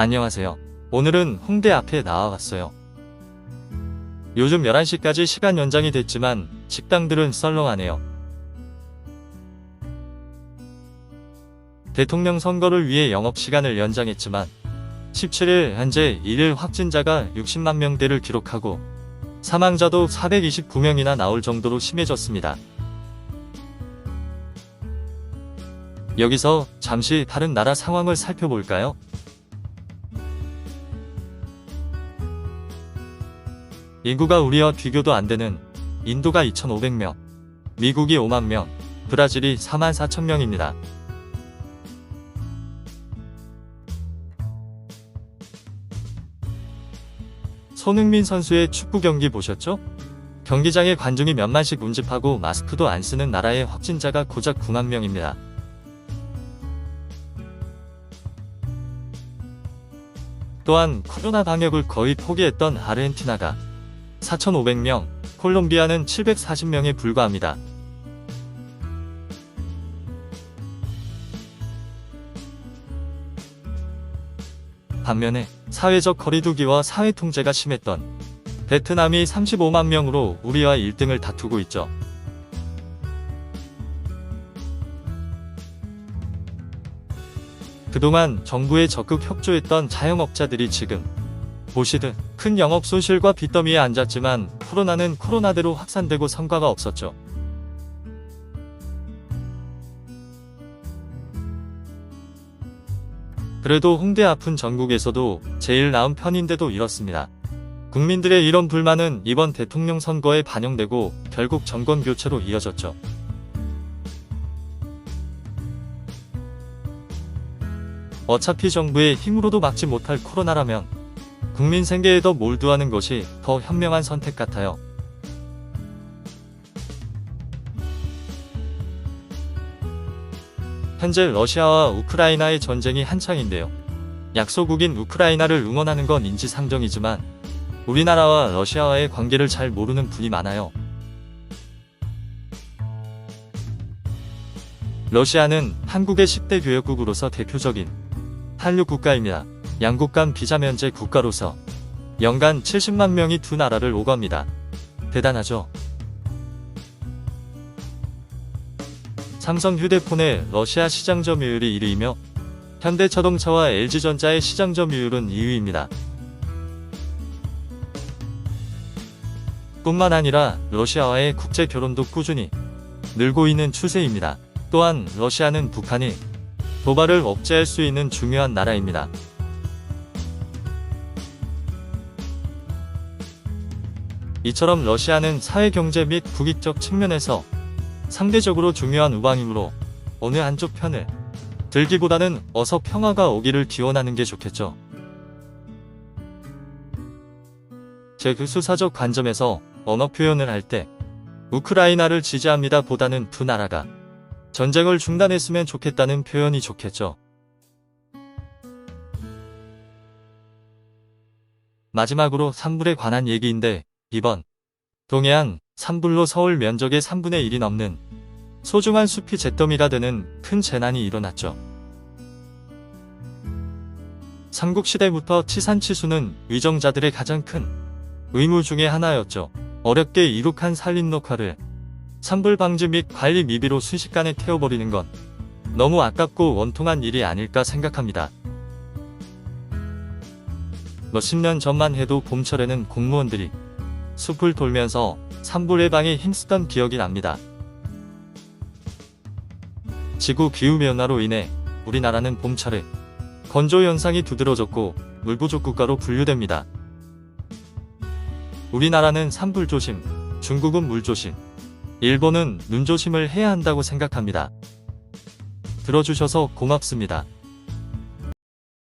안녕하세요. 오늘은 홍대 앞에 나와봤어요. 요즘 11시까지 시간 연장이 됐지만 식당들은 썰렁하네요. 대통령 선거를 위해 영업시간을 연장했지만 17일 현재 일일 확진자가 60만 명대를 기록하고 사망자도 429명이나 나올 정도로 심해졌습니다. 여기서 잠시 다른 나라 상황을 살펴볼까요? 인구가 우리와 비교도 안 되는 인도가 2,500명, 미국이 5만 명, 브라질이 4만 4천 명입니다. 손흥민 선수의 축구 경기 보셨죠? 경기장에 관중이 몇만씩 운집하고 마스크도 안 쓰는 나라의 확진자가 고작 9만 명입니다. 또한 코로나 방역을 거의 포기했던 아르헨티나가 4,500명, 콜롬비아는 740명에 불과합니다. 반면에 사회적 거리두기와 사회 통제가 심했던 베트남이 35만 명으로 우리와 1등을 다투고 있죠. 그동안 정부에 적극 협조했던 자영업자들이 지금 보시듯 큰 영업 손실과 빚더미에 앉았지만 코로나는 코로나대로 확산되고 성과가 없었죠. 그래도 홍대 아픈 전국에서도 제일 나은 편인데도 이렇습니다. 국민들의 이런 불만은 이번 대통령 선거에 반영되고 결국 정권 교체로 이어졌죠. 어차피 정부의 힘으로도 막지 못할 코로나라면 국민 생계에 더 몰두하는 것이 더 현명한 선택 같아요. 현재 러시아와 우크라이나의 전쟁이 한창인데요. 약소국인 우크라이나를 응원하는 건 인지상정이지만 우리나라와 러시아와의 관계를 잘 모르는 분이 많아요. 러시아는 한국의 10대 교역국으로서 대표적인 한류 국가입니다. 양국 간 비자 면제 국가로서 연간 70만 명이 두 나라를 오갑니다. 대단하죠? 삼성 휴대폰의 러시아 시장 점유율이 1위이며 현대자동차와 LG전자의 시장 점유율은 2위입니다. 뿐만 아니라 러시아와의 국제 결혼도 꾸준히 늘고 있는 추세입니다. 또한 러시아는 북한이 도발을 억제할 수 있는 중요한 나라입니다. 이처럼 러시아는 사회 경제 및 국익적 측면에서 상대적으로 중요한 우방이므로 어느 한쪽 편을 들기보다는 어서 평화가 오기를 기원하는 게 좋겠죠. 제그 수사적 관점에서 언어 표현을 할 때 우크라이나를 지지합니다 보다는 두 나라가 전쟁을 중단했으면 좋겠다는 표현이 좋겠죠. 마지막으로 산불에 관한 얘기인데 이번 동해안 산불로 서울 면적의 3분의 1이 넘는 소중한 숲이 잿더미가 되는 큰 재난이 일어났죠. 삼국시대부터 치산치수는 위정자들의 가장 큰 의무 중의 하나였죠. 어렵게 이룩한 산림 녹화를 산불 방지 및 관리 미비로 순식간에 태워버리는 건 너무 아깝고 원통한 일이 아닐까 생각합니다. 몇십 년 전만 해도 봄철에는 공무원들이 숲을 돌면서 산불 예방에 힘쓰던 기억이 납니다. 지구 기후변화로 인해 우리나라는 봄철에 건조 현상이 두드러졌고 물 부족 국가로 분류됩니다. 우리나라는 산불 조심, 중국은 물 조심, 일본은 눈 조심을 해야 한다고 생각합니다. 들어주셔서 고맙습니다.